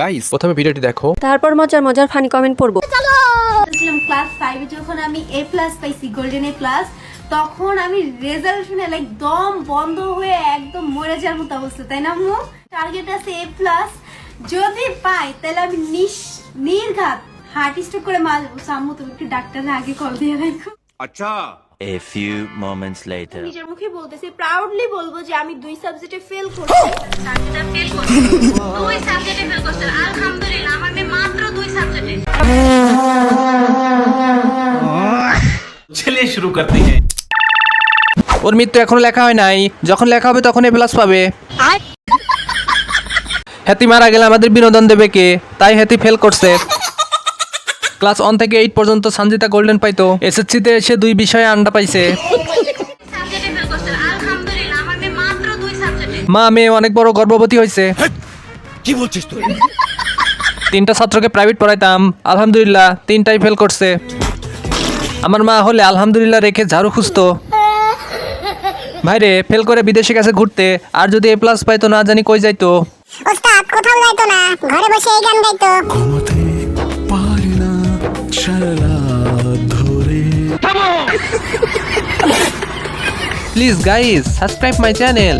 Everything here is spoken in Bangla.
গাইস প্রথমে ভিডিওটি দেখো। তারপর মজার মজার ফানি কমেন্ট পড়ব। ছিলাম ক্লাস ফাইভে যখন আমি এ প্লাস পাইছি গোল্ডেন এ প্লাস তখন আমি রেজাল্ট শুনে লাইক দম বন্ধ হয়ে একদম মরে যাওয়ার মতো অবস্থা তাই না আম্মু? টার্গেট আছে এ প্লাস যদি পাই তাহলে আমি নিশ নির্ঘাত হার্ট স্ট্রোক করে So, আম্মু তুমি একটু ডাক্তারের আগে কল দিয়ে রাখো আচ্ছা। A few moments later. নিজের মুখে বলতেছি প্রাউডলি বলব যে আমি দুই সাবজেক্টে ফেল করছি। সাবজেক্টে ফেল করছি। দুই সাবজেক্টে चलिए शुरू करते हैं ওর মৃত্যু এখনো লেখা হয় নাই যখন লেখা হবে তখন এ প্লাস পাবে হ্যাতি মারা গেলে আমাদের বিনোদন দেবে কে তাই হ্যাতি ফেল করছে ক্লাস ওয়ান থেকে এইট পর্যন্ত সঞ্জিতা গোল্ডেন পাইতো এসএসসিতে এসে দুই বিষয়ে আন্ডা পাইছে সাবজেক্টে ফেল করছি আলহামদুলিল্লাহ আমার মেয়ে মাত্র দুই সাবজেক্টে মা মেয়ে অনেক বড় গর্ভবতী হয়েছে কি বলছিস তুই তিনটা ছাত্রকে প্রাইভেট পড়াইতাম আলহামদুলিল্লাহ তিনটাই ফেল করছে আমার মা হলে আলহামদুলিল্লাহ রেখে ঝাড়ু খুঁজতো। ভাইরে ফেল করে বিদেশে গেছে ঘুরতে আর যদি এ প্লাস পাইতো না জানি কই যাইতো। ওস্তাদ কোথাও যাইতো না ঘরে বসে এই গান গাইতো। ঘুমোতে পারি না সারা ধরে। Please guys subscribe my channel